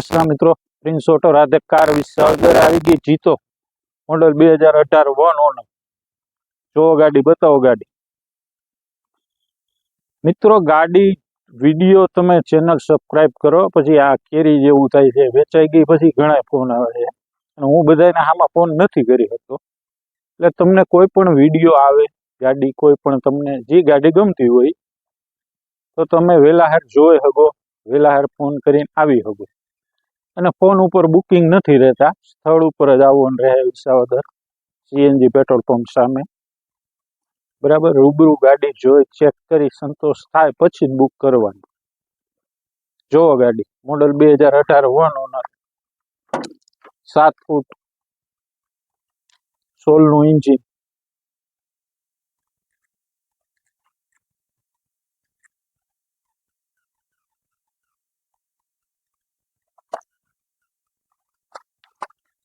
નમસ્કાર મિત્રો, prince auto Radhe car Visavadar આવી ગઈ જીતો. મોડલ બે હજાર અઢાર વન ઓનર જોવો ગાડી, બતાવો ગાડી. મિત્રો, ગાડી, વીડિયો તમે ચેનલ સબસ્ક્રાઇબ કરો, પછી આ કેરી જેવું થાય છે, વેચાઈ ગઈ, પછી ઘણા ફોન આવે છે. અને હું બધાને આમાં ફોન નથી કરી શકતો. એટલે તમને કોઈ પણ વીડિયો આવે, ગાડી કોઈ પણ તમને, જે ગાડી ગમતી હોય, તો તમે વેલાહાર જોઈ શકો, વેલાહાર ફોન કરીને આવી શકો. અને ફોન ઉપર બુકિંગ નથી રહેતા. સ્થળ ઉપર જ આવવાનું રહે વિસાવદર. સીએનજી પેટ્રોલ પંપ સામે. બરાબર? રૂબરૂ ગાડી જોઈ, ચેક કરી, સંતોષ થાય, પછી જ બુક કરવાની. જોવો ગાડી. મોડલ બે હજાર અઢાર વન ઓનર. સાત ફૂટ સોલનું ઇન્જિન.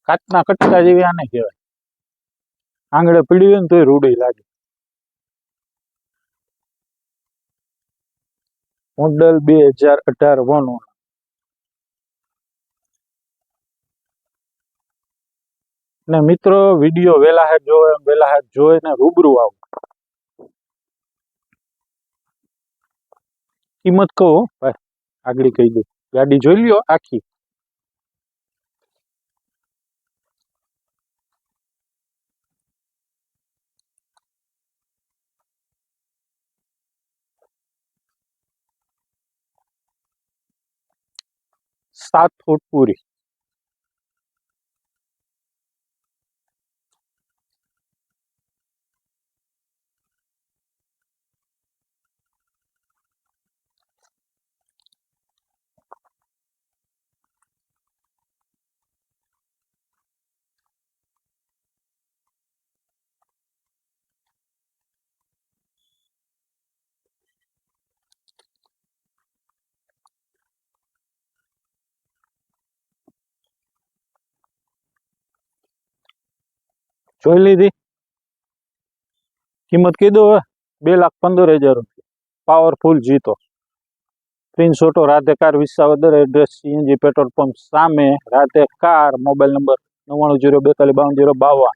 કાચના કટકા જેવી આને કહેવાય. આંગળે પીડી હોય ને તોય રૂડી લાગે. મોડલ બે હજાર અઢાર વન ને મિત્રો, વીડિયો વેલા હાથ જોવે એમ વેલા હાથ જોઈને રૂબરૂ આવો. કિંમત કહો, ભાઈ, આગળ કહી દઉં. ગાડી જોઈ લ્યો, આખી. સાત ફૂટ પૂરી જોઈ લીધી. કિંમત કીધું હવે, બે લાખ પંદર હજાર powerful Jeeto. Prince Radhe car Visavadar address CNG petrol pump સામે રાતે કાર મોબાઈલ નંબર નવ્વાણું જીરો બેતાલીસ બાવન જીરો બાવન.